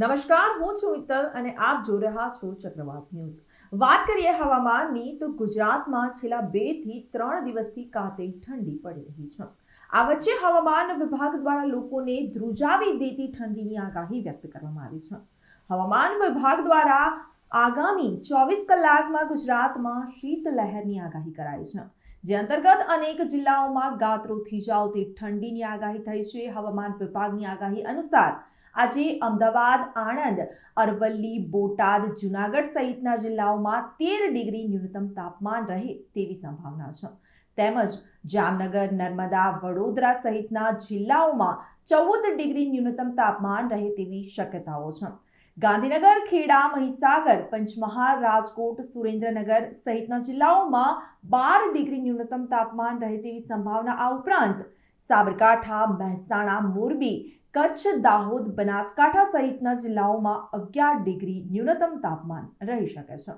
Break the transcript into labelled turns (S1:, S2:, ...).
S1: નમસ્કાર, હું છું મિત્તલ અને આપ જોઈ રહ્યા છો ચક્રવાત ન્યૂઝ. વાત કરીએ હવામાનની, તો ગુજરાતમાં છેલ્લા બેથી ત્રણ દિવસથી કાતે ઠંડી પડી રહી છે. આ વચ્ચે હવામાન વિભાગ દ્વારા લોકોને ધ્રુજાવી દેતી ઠંડીની આગાહી વ્યક્ત કરવામાં આવી છે. હવામાન વિભાગ દ્વારા આગામી ચોવીસ કલાકમાં ગુજરાતમાં શીત લહેરની આગાહી કરાઈ છે. જે અંતર્ગત અનેક જિલ્લાઓમાં ગાત્રો થીજાવતી ઠંડીની આગાહી થઈ છે. હવામાન વિભાગની આગાહી અનુસાર આજે અમદાવાદ, આણંદ, અરવલ્લી, બોટાદ, જુનાગઢ સહિતના જિલ્લાઓમાં તેર ડિગ્રી ન્યૂનતમ તાપમાન રહે તેવી સંભાવના છે. તેમજ જામનગર, નર્મદા, વડોદરા સહિતના જિલ્લાઓમાં ચૌદ ડિગ્રી ન્યૂનતમ તાપમાન રહે તેવી શક્યતાઓ છે. ગાંધીનગર, ખેડા, મહીસાગર, પંચમહાલ, રાજકોટ, સુરેન્દ્રનગર સહિતના જિલ્લાઓમાં બાર ડિગ્રી ન્યૂનતમ તાપમાન રહે તેવી સંભાવના આ ઉપરાંત સાબરકાંઠા, મહેસાણા, મોરબી કચ્છ દાહોદ બનાસકાંઠા સહિતના જિલ્લાઓમાં અગિયાર ડિગ્રી ન્યૂનતમ તાપમાન રહી શકે છે.